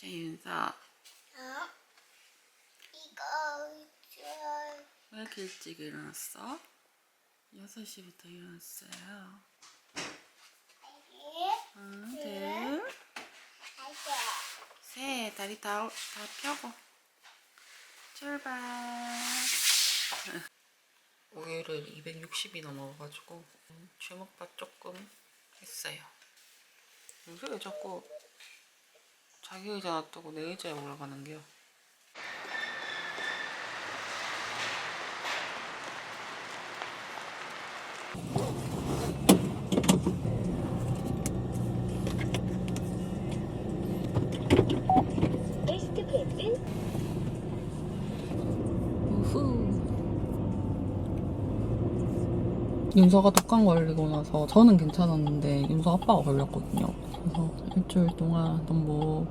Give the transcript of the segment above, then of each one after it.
자, 윤서. 어? 이거 저 왜 이렇게 일찍 일어났어? 6시부터 일어났어요. 하나, 둘, 셋. 다리 다, 다 펴고. 출발. 우유를 260이나 먹어가지고 주먹밥 조금 했어요. 요새 왜 자꾸 자기 의자 놔두고 내 의자에 올라가는 게요? 베스트 프렌드 우후. 윤서가 독감 걸리고 나서 저는 괜찮았는데 윤서 아빠가 걸렸거든요. 그래서 일주일 동안 너무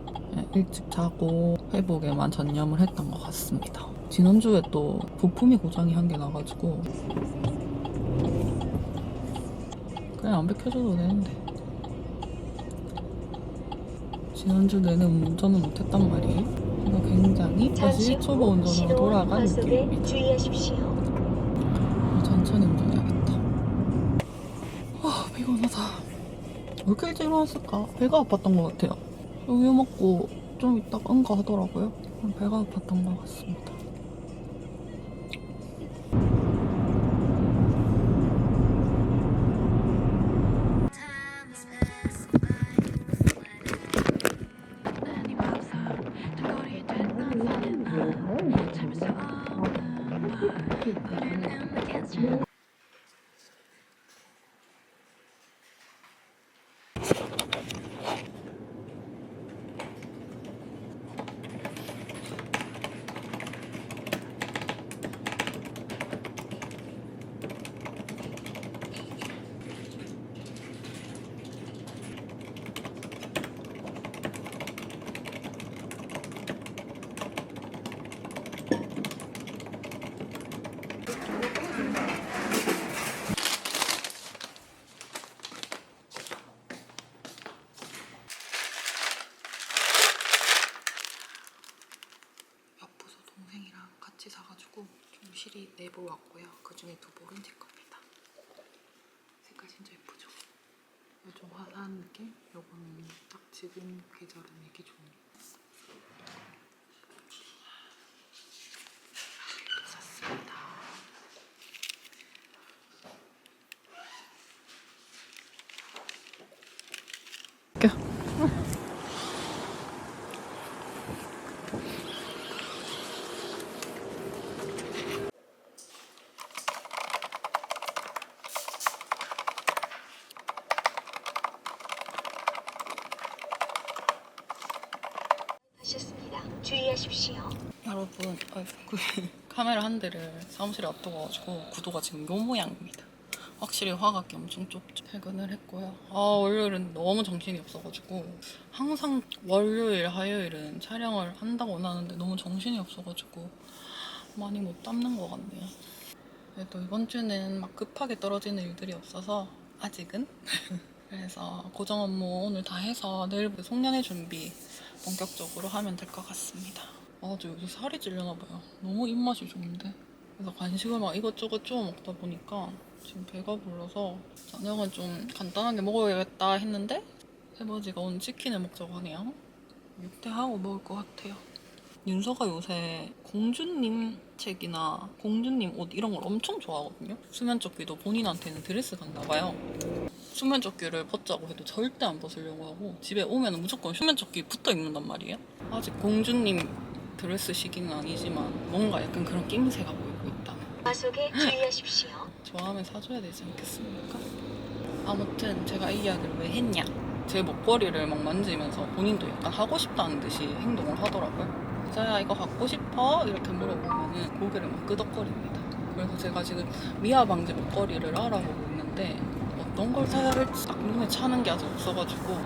일찍 자고 회복에만 전념을 했던 것 같습니다. 지난주에 또 부품이 고장이 한 개 나가지고 그냥 안 백혀줘도 되는데 지난주 내내 운전을 못했단 말이에요. 그래서 굉장히 다시 초보 후 운전으로 돌아간 느낌입니다. 주의하십시오. 왜 이렇게 일찍 일어났을까? 배가 아팠던 것 같아요. 우유 먹고 좀 있다가 응가 하더라고요. 배가 아팠던 것 같습니다. 난이 맘속 덩어리에 된넌 사는 맘 참을 수 없는 말 흐르는 내겐 참 옆부서 동생이랑 같이 사가지고 좀 실이 네보 왔고요. 그 중에 두 볼은 제 겁니다. 색깔 진짜 예쁘죠? 좀 화사한 느낌? 요거는 딱 지금 계절은 입기 좋은 이렇게 샀습니다. 하셨습니다. 주의하십시오. 여러분, 아이고, 그 카메라 한 대를 사무실에 놔두고 가지고 구도가 지금 요 모양입니다. 확실히 화각이 엄청 좁죠. 퇴근을 했고요. 아, 월요일은 너무 정신이 없어가지고 항상 월요일, 화요일은 촬영을 한다고 하는데 너무 정신이 없어가지고 많이 못 담는 것 같네요. 그래도 이번 주는 막 급하게 떨어지는 일들이 없어서 아직은 그래서 고정 업무 오늘 다 해서 내일부터 송년회 준비 본격적으로 하면 될 것 같습니다. 아, 저 요새 살이 찔려나 봐요. 너무 입맛이 좋은데. 그래서 간식을 막 이것저것 쪼아 먹다 보니까 지금 배가 불러서 저녁은 좀 간단하게 먹어야겠다 했는데 해버지가 오늘 치킨을 먹자고 하네요. 육퇴하고 먹을 것 같아요. 윤서가 요새 공주님 책이나 공주님 옷 이런 걸 엄청 좋아하거든요. 수면조끼도 본인한테는 드레스 같나 봐요. 수면조끼를 벗자고 해도 절대 안 벗으려고 하고 집에 오면 무조건 수면조끼 붙어 입는단 말이에요. 아직 공주님 드레스 시기는 아니지만 뭔가 약간 그런 낌새가 보이고 있다. 과속에 주의하십시오. 좋아하면 사줘야 되지 않겠습니까? 아무튼 제가 이 이야기를 왜 했냐? 제 목걸이를 막 만지면서 본인도 약간 하고 싶다는 듯이 행동을 하더라고요. 자야 이거 갖고 싶어? 이렇게 물어보면은 고개를 막 끄덕거립니다. 그래서 제가 지금 미아 방지 목걸이를 알아보고 있는데 어떤 걸 사야 할지 딱 눈에 차는 게 아직 없어가지고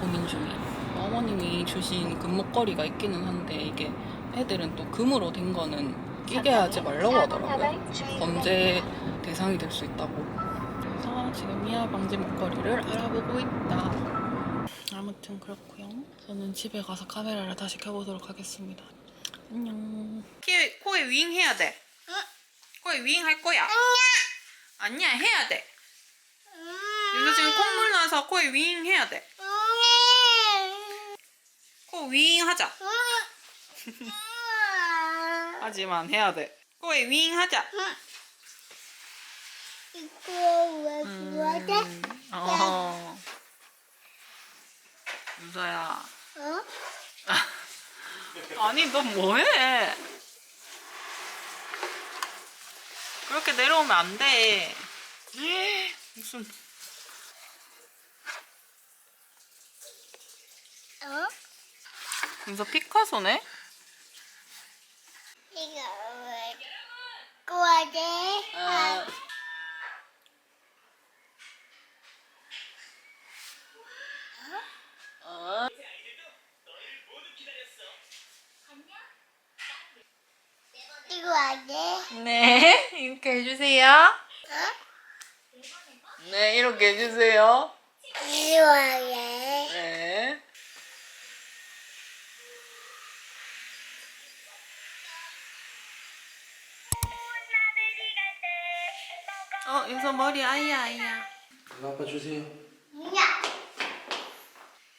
고민 중이에요. 어머님이 주신 금목걸이가 있기는 한데 이게 애들은 또 금으로 된 거는 끼게 하지 말라고 하더라고요. 범죄 대상이 될 수 있다고. 그래서 지금 미아 방지 목걸이를 알아보고 있다. 아무튼 그렇고요. 저는 집에 가서 카메라를 다시 켜보도록 하겠습니다. 안녕. 코에, 코에 윙 해야 돼. 코에 윙 할 거야. 아니야 해야 돼. 윤서 지금 콧물 나서 코에 윙 해야 돼. 코 윙 하자. 하지만 해야 돼. 코에 윙 하자. 이거 왜 좋아해? 어. 윤서야. 어? 아니 너 뭐해? 그렇게 내려오면 안 돼. 무슨 어? 윤서 피카소네? 이거 왜 좋아해? 아, 이거 안 돼? 네, 이렇게 해주세요. 어? 네, 이렇게 해주세요. 이거 안 돼? 네. 어, 윤서 머리 아이야 아이야. 이거 아빠 주세요. 야!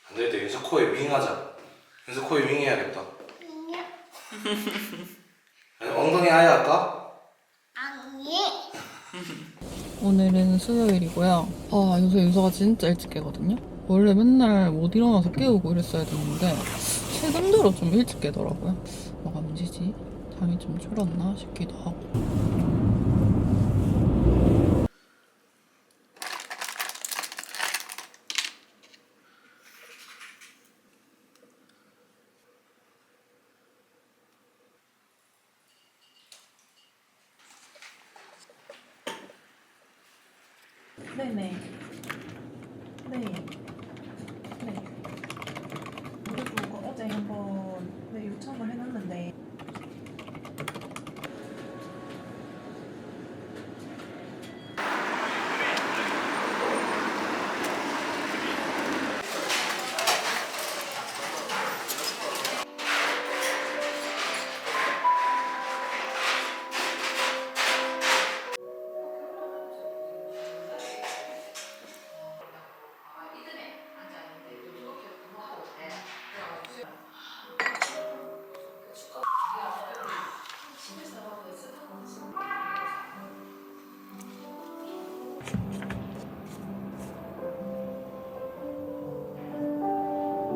안 되겠다. 윤서 코에 윙하자. 윤서 코에 윙해야겠다. 야! 아니, 엉덩이 아예 할까? 아니! 오늘은 수요일이고요. 아, 요새 윤서가 진짜 일찍 깨거든요. 원래 맨날 못 일어나서 깨우고 이랬어야 되는데 최근 들어 좀 일찍 깨더라고요. 뭐가 문제지? 잠이 좀 줄었나 싶기도 하고. 네네. 네. 네. 그 어제 한번 네, 요청을 해놨는데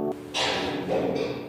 Thank you.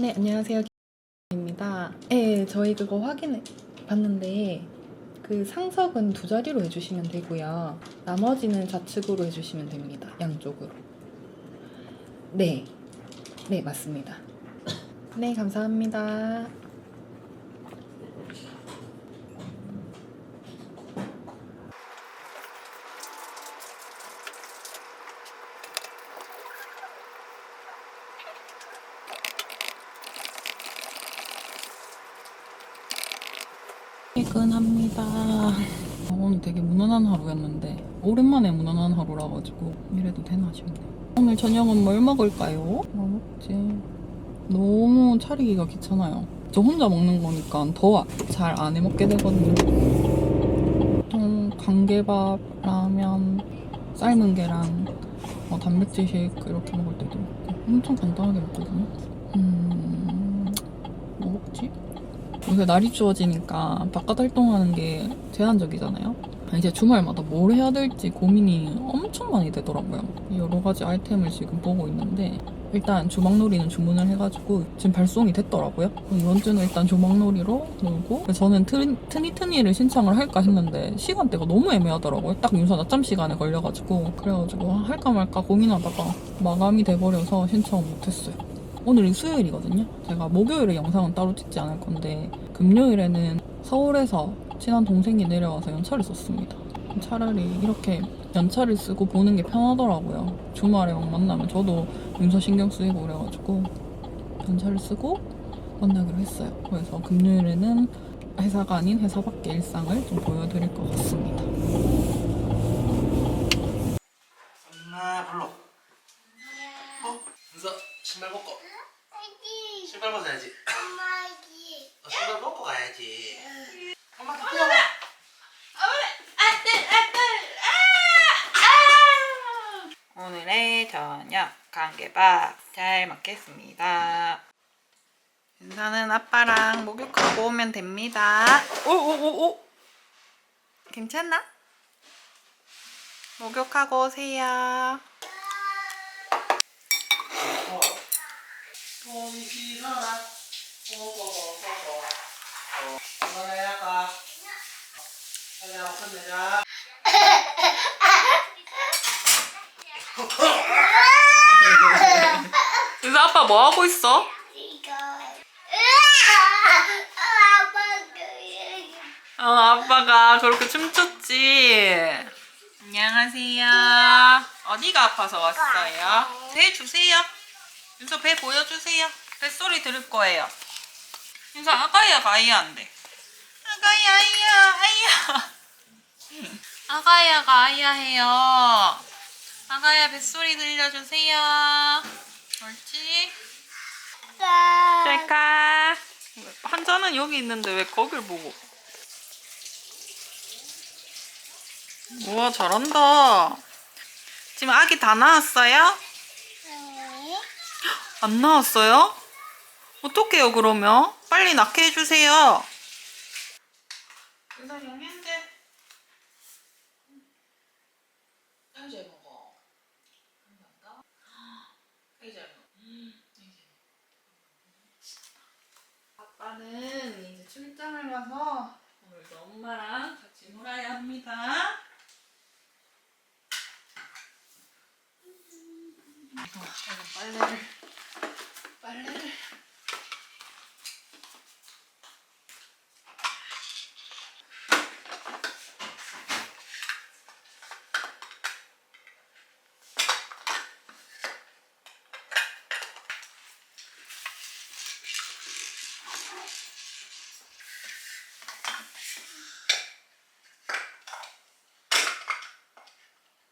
네, 안녕하세요. 입니다. 네, 저희 그거 확인해 봤는데 그 상석은 두 자리로 해주시면 되고요. 나머지는 좌측으로 해주시면 됩니다. 양쪽으로. 네, 네 맞습니다. 네, 감사합니다. 퇴근합니다. 아, 오늘 되게 무난한 하루였는데 오랜만에 무난한 하루라 가지고 이래도 되나 싶네. 오늘 저녁은 뭘 먹을까요? 뭐 먹지? 너무 차리기가 귀찮아요. 저 혼자 먹는 거니까 더 잘 안 해 먹게 되거든요. 보통 간개밥, 라면, 삶은 계란, 뭐 단백질 쉐이크 이렇게 먹을 때도 있고 엄청 간단하게 먹거든요. 음, 요새 날이 추워지니까 바깥 활동하는 게 제한적이잖아요. 이제 주말마다 뭘 해야 될지 고민이 엄청 많이 되더라고요. 여러 가지 아이템을 지금 보고 있는데 일단 조망놀이는 주문을 해가지고 지금 발송이 됐더라고요. 이번 주는 일단 조망놀이로 놀고 저는 트, 트니트니를 신청을 할까 했는데 시간대가 너무 애매하더라고요. 딱 윤서 낮잠 시간에 걸려가지고 그래가지고 아, 할까 말까 고민하다가 마감이 돼버려서 신청 못했어요. 오늘이 수요일이거든요. 제가 목요일에 영상은 따로 찍지 않을 건데 금요일에는 서울에서 친한 동생이 내려와서 연차를 썼습니다. 차라리 이렇게 연차를 쓰고 보는 게 편하더라고요. 주말에 막 만나면 저도 윤서 신경 쓰이고 그래가지고 연차를 쓰고 만나기로 했어요. 그래서 금요일에는 회사가 아닌 회사 밖의 일상을 좀 보여드릴 것 같습니다. 엄마 불러 어? 은서 신발 벗고 아기. 신발 벗어야지 엄마기. 어, 신발 벗고 가야지 엄마 뛰어봐 저녁 관계밥 잘 먹겠습니다. 인사는 아빠랑 목욕하고 오면 됩니다. 오오오오 괜찮나? 목욕하고 오세요. 내자 인사 아빠 뭐 하고 있어? 어, 아빠가 그렇게 춤췄지. 안녕하세요. 어디가 아파서 왔어요? 배 주세요. 윤서 배 보여주세요. 뱃소리 들을 거예요. 윤서 아가야가 아이야인데. 아가야 아이야 아이야. 아가야가 아이야 해요. 아가야 뱃소리 들려주세요. 옳지? 셀카. 환자는 여기 있는데 왜 거길 보고? 우와 잘한다. 지금 아기 다 나왔어요? 안 나왔어요? 어떡해요 그러면? 빨리 낳게 해주세요. 의사 영양제. 아유 잘 먹어. 감사합니다. 아유 잘 먹어. 음, 아유, 잘 먹어. 아빠는 이제 가서 오늘도 엄마랑 같이 놀아야 합니다. 어, 빨래를 빨래를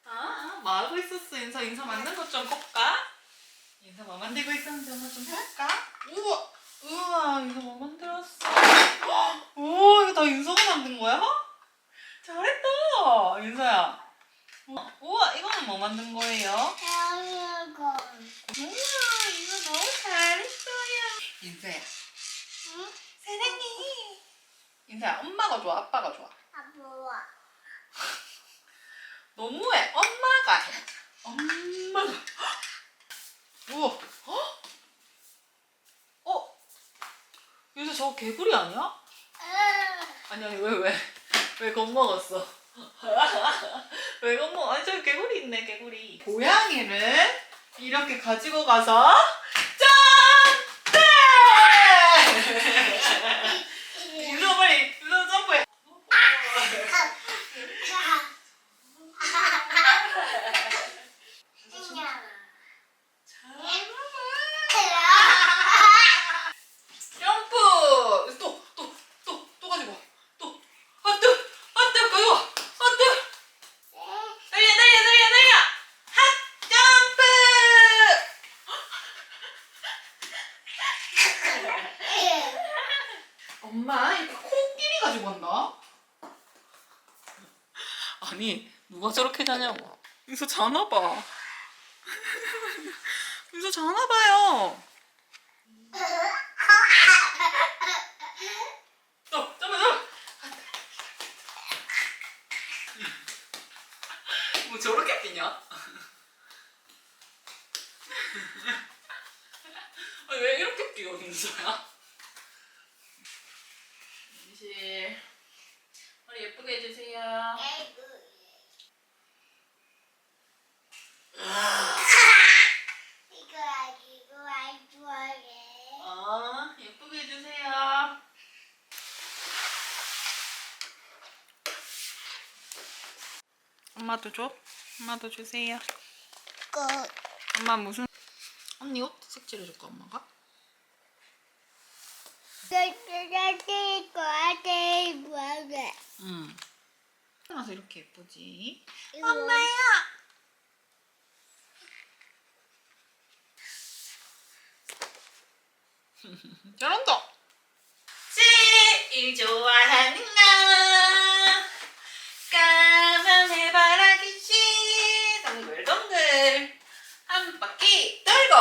아, 뭐 하고 있었어? 인사 인사 만든 것 좀 볼까? 인사 뭐 만들고 있었는지 한번 좀 볼까? 우와, 우와, 인사 뭐 만들었어? 헉, 우와, 이거 다 인사가 만든 거야? 잘했다, 인사야. 우와, 우와, 이거는 뭐 만든 거예요? 아이고. 우와, 인사 너무 잘했어요. 인사야, 응? 사랑해. 인사야, 엄마가 좋아, 아빠가 좋아? 아빠. 너무해. 엄마가 해. 엄마가. 우와. 헉? 어? 요새 저거 개구리 아니야? 아니 아니 왜 왜? 왜 겁먹었어? 왜 겁먹어? 아니 저기 개구리 있네 개구리. 고양이를 이렇게 가지고 가서 자나 봐. 금서 자나 봐요. 어, 잠깐만, 뭐 저렇게 뛰냐? 아니, 왜 이렇게 뛰어, 금서야? 민실, 머리 예쁘게 해주세요. 에이구. 엄마도 줘. 엄마도 주세요. 그 엄마 무슨? 언니 옷 색칠해 줄까 엄마가? 그렇게 거한테 뭐하게? 응. 나서 이렇게 예쁘지? 엄마야. 잘한다. 제일 좋아 동글동글 한 바퀴 돌고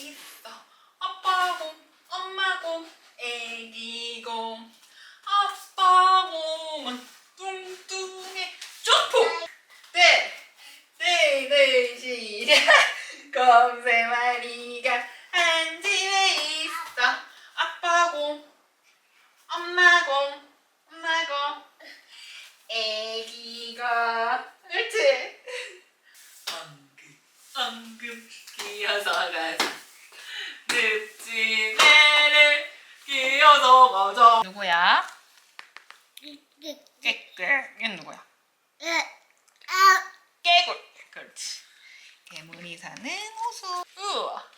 있어. 아빠고 엄마고 애기고 아빠고는 뚱뚱해 점프 네, 네, 네, 시작. 검세 마리가 한 집에 있어. 아빠고, 엄마고, 엄마고, 애기가. 그렇지? 엉금, 엉금, 기어서 가자. 늦지 내를 기어서 가자. 누구야? 깨끗. 얘 누구야? 아, 깨굴 그렇지 괴물이 사는 호수 우와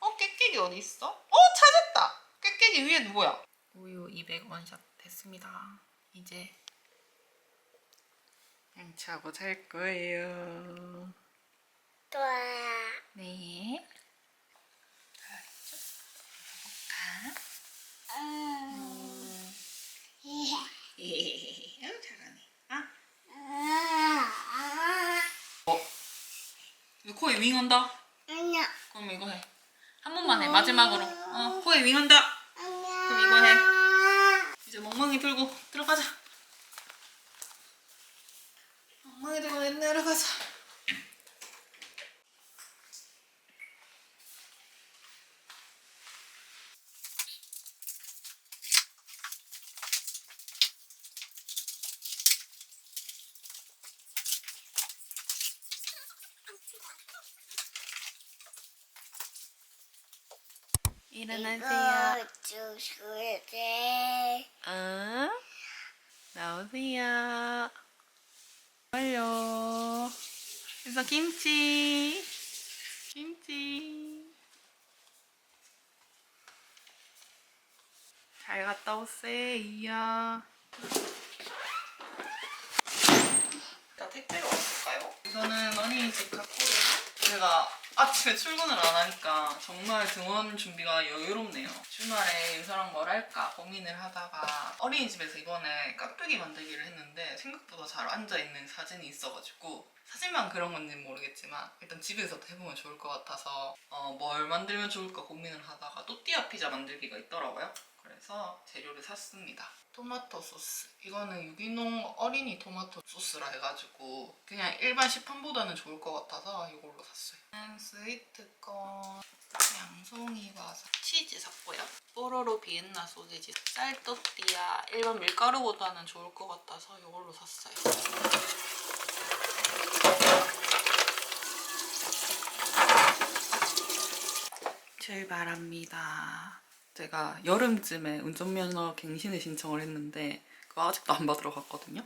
어 깨깨기 어디 있어? 어 찾았다 깨깨기 위에 누구야? 우유 200 원샷 됐습니다 이제 양치하고 잘 거예요 좋아. 네 볼까? 음. 예, 아 아, 어? 코에 윙 한다 아니야. 그럼 이거 해. 한 번만 해. 마지막으로. 어, 코에 윙 한다. 아니야. 그럼 이거 해. 멍멍이 들고 들어가자. 멍멍이 들고 내려가자. 이거 주셔야 돼. 어? 나오세요. 빨려. 그래서 김치. 김치. 잘 갔다 오세요. 나 택배가 왔을까요? 이거는 어린이집 갖고 제가 아침에 출근을 안 하니까 정말 등원 준비가 여유롭네요. 주말에 유서랑 뭘 할까 고민을 하다가 어린이집에서 이번에 깍두기 만들기를 했는데 생각보다 잘 앉아있는 사진이 있어가지고 사진만 그런 건지 는 모르겠지만 일단 집에서도 해보면 좋을 것 같아서 어, 뭘 만들면 좋을까 고민을 하다가 또띠아 피자 만들기가 있더라고요. 그래서 재료를 샀습니다. 토마토 소스. 이거는 유기농 어린이 토마토 소스라 해가지고 그냥 일반 시판보다는 좋을 것 같아서 이걸로 샀어요. 음, 스위트콘, 양송이 과자, 치즈 샀고요. 뽀로로 비엔나 소세지, 쌀또띠아 일반 밀가루보다는 좋을 것 같아서 이걸로 샀어요. 출발합니다. 제가 여름쯤에 운전면허 갱신을 신청을 했는데 그거 아직도 안 받으러 갔거든요.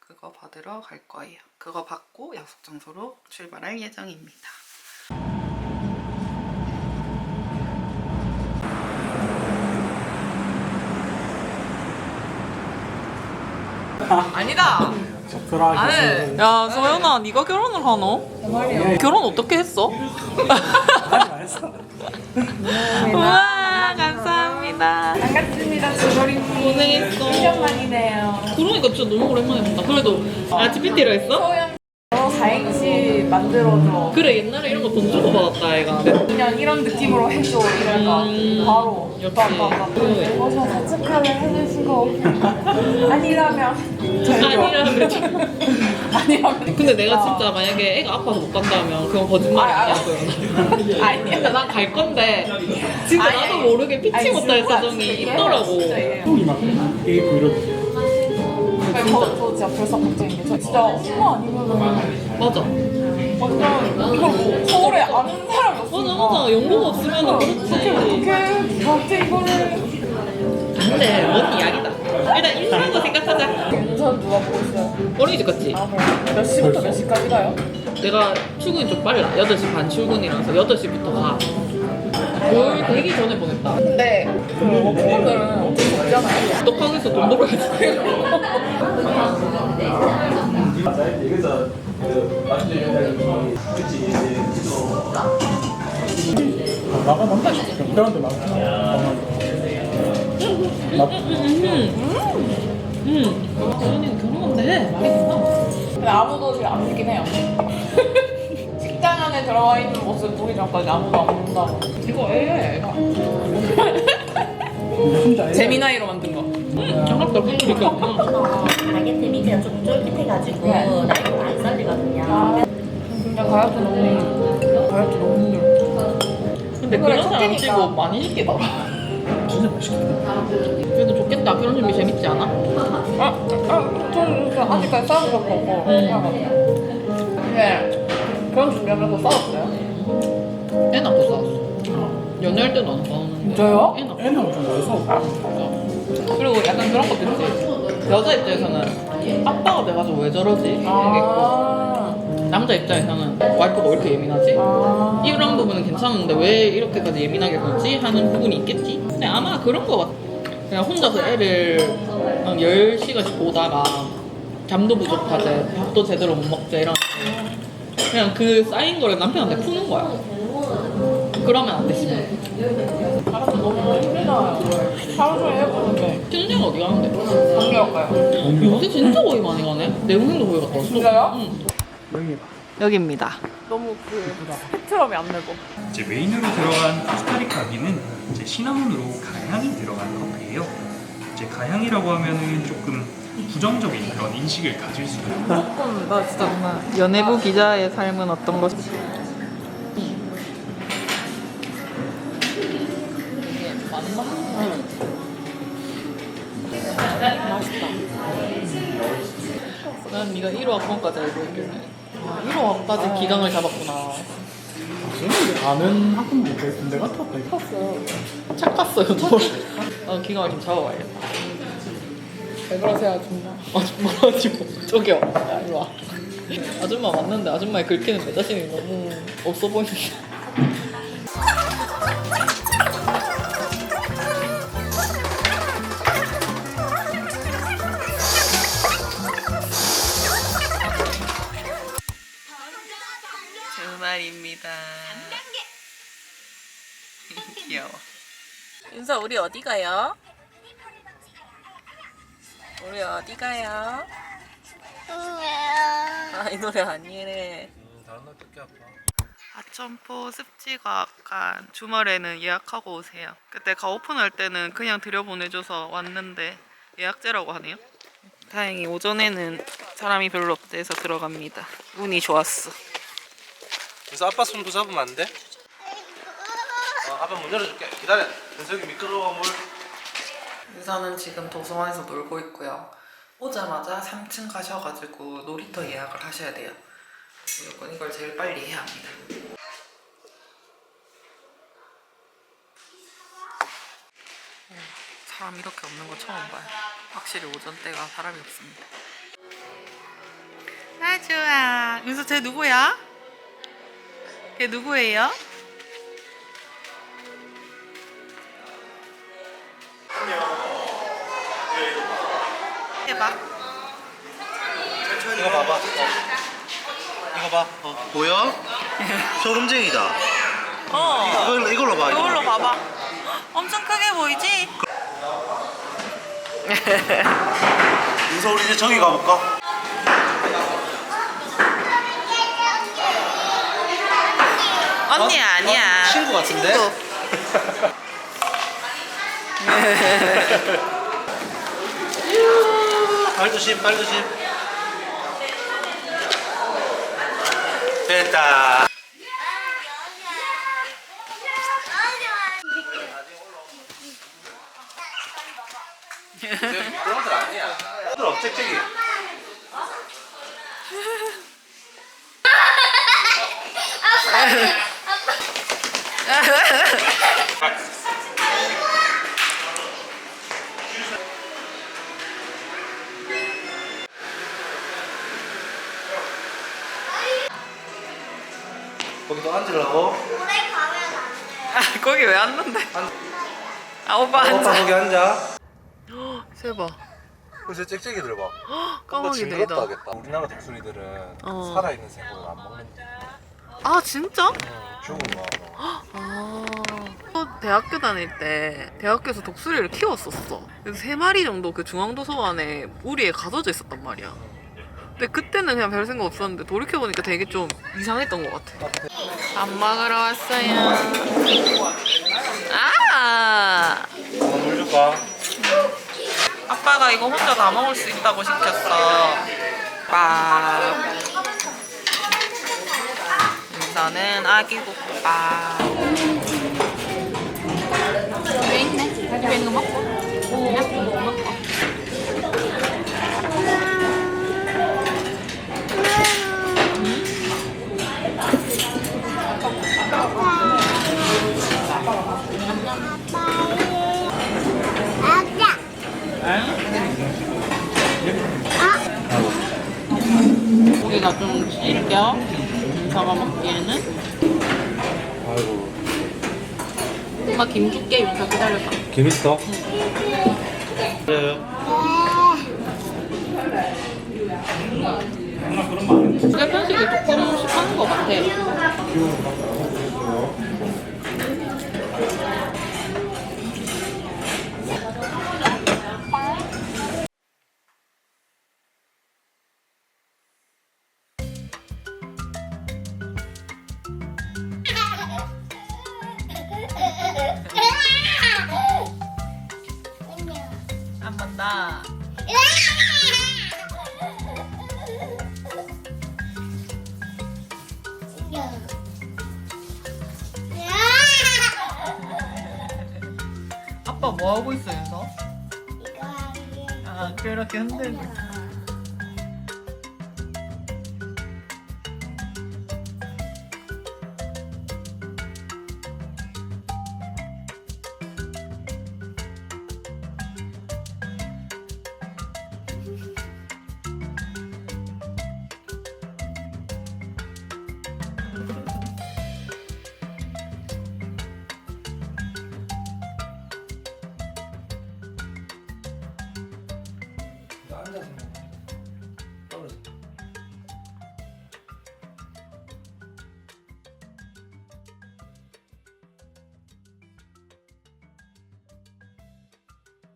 그거 받으러 갈 거예요. 그거 받고 약속 장소로 출발할 예정입니다. 아니다. 아니, 야 소연아, 네가 결혼을 하노? 결혼 어떻게 했어? 감사합니다. 반갑습니다, 주거리님. 고생했어. 1년 만이네요. 그러니까 진짜 너무 오랜만에 본다. 그래도 아, GPT로 했어? 어, 4행시 만들어줘. 그래 옛날에 이런 거 돈 주고 받았다 애가 그냥 이런 느낌으로 해줘 이럴까 음, 바로 역시. 네. 어서 사측하를 해주시고 아니라면 아니라면 아니라면 근데 내가 진짜 만약에 애가 아파서 못 간다면 그건 거짓말 아, 아니야 아. 아니야. 근데 난 갈 건데 진짜 아니, 나도 아니. 모르게 피치 아니, 못할 진짜, 사정이. 있더라고 진짜 이해해요. 형이 막 A 이렇게 저, 저 진짜 벌써 걱정인 게저 진짜 엄마 아니면은 맞아 완전 이걸 뭐 서울에 아는 사람이 없으니까 맞아 맞아 연고가 없으면 그렇지 어떻게 어떻게 이거를 근데 뭔 이야기다 일단 인사한 거 생각하자 유선 누가 보고 있어요? 어린이집 갔지? 아 그래 몇 시부터 몇 시까지 가요? 내가 출근이 좀 빨라 8시 반 출근이라서 8시부터 가 뭘 되기 전에 보냈다 근데 그 어쩔 수 없잖아요 떡하게서 돈 벌어야지 나가 만나. 그런데 많 구나. 응 언니는 결혼한대 근데 아무도 지금 안 믿긴 해요 식당 안에 들어와 있는 모습 보기 전까지 아무도 안 본다고 이거 애야 애가 재미나이로 만든 거응 장갑도 분들이 있구나 바게트 밑에가 좀 쫄깃해가지고 네. 나이도 안 살리거든요. 아, 진짜 다이어트 너무 다이어트 너무 힘들어 근데 그런 사람. 치고 많이 시키더라 진짜 맛있겠다. 그래도 좋겠다 결혼 준비 재밌지 않아? 아, 아 저는 진짜 아직까지 싸운 적도 없고 음. 근데 그런 준비하면서 싸웠어요? 애 낳고 싸웠어 연애할 때도 안 싸우는데 진짜요? 애 낳고 애는 좀 어려서. 그리고 약간 그런 것도 있지 여자 입장에서는 아빠가 돼가지고 왜 저러지? 이런 게 있고 아, 남자 입장에서는 와이프가 왜 이렇게 예민하지? 아. 이런 부분은 괜찮은데 왜 이렇게까지 예민하게 굴지? 하는 부분이 있겠지? 근데 아마 그런 거 같아. 그냥 혼자서 애를 한 10시간씩 보다가 잠도 부족하대. 밥도 제대로 못 먹지 이런 그냥 그 쌓인 거를 남편한테 푸는 거야. 그러면 안 되지 알아서 너무 힘들잖아요 하루 종일 해보는데. 신생 어디 가는데? 관계가 가요? 요새 진짜 거의 많이 가네. 내 동생도 거기 갔다 왔어. 진짜요? 응. 여기 여기입니다 너무 그 스펙트럼이 안 되고 이제 메인으로 들어간 코스타리카비는 이제 시나몬으로 가향이 들어간 커피예요. 이제 가향이라고 하면은 조금 부정적인 그런 인식을 가질 수 있는 조금 나 진짜 정말 연예부 기자의 삶은 어떤 것이 난 네가 1호 학번까지 알고 있길래 아, 1호 학번까지 기강을 잡았구나. 아는 학부모 될 군대 같았다. 이거. 착갔어요. 너 어, 기강을 좀 잡아봐야겠다. 왜 그러세요 아줌마. 아 정말 가지고 저기요. 야 이리 와. 아줌마 맞는데 아줌마의 긁히는 내 자신이 너무 없어 보이는데 우리 어디 가요? 우리 어디 가요? 아, 이 노래 아니래. 다른 날 듣기 아파 하천포 습지과학관 주말에는 예약하고 오세요. 그때 가 오픈할 때는 그냥 들여보내줘서 왔는데 예약제라고 하네요. 다행히 오전에는 사람이 별로 없대서 들어갑니다. 운이 좋았어. 그래서 아빠 손도 잡으면 안 돼? 어, 아빠 문 열어줄게 기다려 현석이 미끄러워 물 유사는 지금 도서관에서 놀고 있고요. 오자마자 3층 가셔가지고 놀이터 예약을 하셔야 돼요. 무조건 이걸 제일 빨리 해야 합니다. 어, 사람 이렇게 없는 거 처음 봐요. 확실히 오전 때가 사람이 없습니다. 아 좋아. 윤서 쟤 누구야? 걔 누구예요? 해봐. 이거 봐봐 어. 이거 봐 어. 보여? 소금쟁이다 어. 이걸로, 이걸로 봐 이걸로 봐봐. 엄청 크게 보이지? 윤서 우리 이제 저기 가볼까? 언니 아니야. 친구 같은데? 발 조심, 발 조심. 됐다. 그런 들 아니야. 들 업적적이. 거기 도 앉으려고. 오래 가면 안 돼. 아, 거기 왜 앉는데? 아 오빠 오빠 앉아. 거기 앉아. 세봐. 그래서 짹짹이 들 봐. 까마귀 징그럽다 들이다. 하겠다. 우리나라 독수리들은 어. 살아있는 생물을 안 먹는데 아 진짜? 음, 죽은 거. 아. 또 대학교 다닐 때 대학교에서 독수리를 키웠었어. 그래서 세 마리 정도 그 중앙도서관에 우리에 가둬져 있었단 말이야. 근데 그때는 그냥 별 생각 없었는데 돌이켜 보니까 되게 좀 이상했던 것 같아. 밥 먹으러 왔어요. 아. 물 줄까? 아빠가 이거 혼자 다 먹을 수 있다고 시켰어. 밥. 우선은 아기 국밥. 집에 있네. 집에 있는 거 먹고. 아빠. 고기가 좀 질겨. 잡아 먹기에는. 아이고. 엄마 김 줄게. 윤서 기다려봐. 김 있어? 그래요. 그게 편식이 조금씩 하는 것 같아. 아빠 뭐 하고 있어, 윤서? 아, 그렇게 흔들고 있어.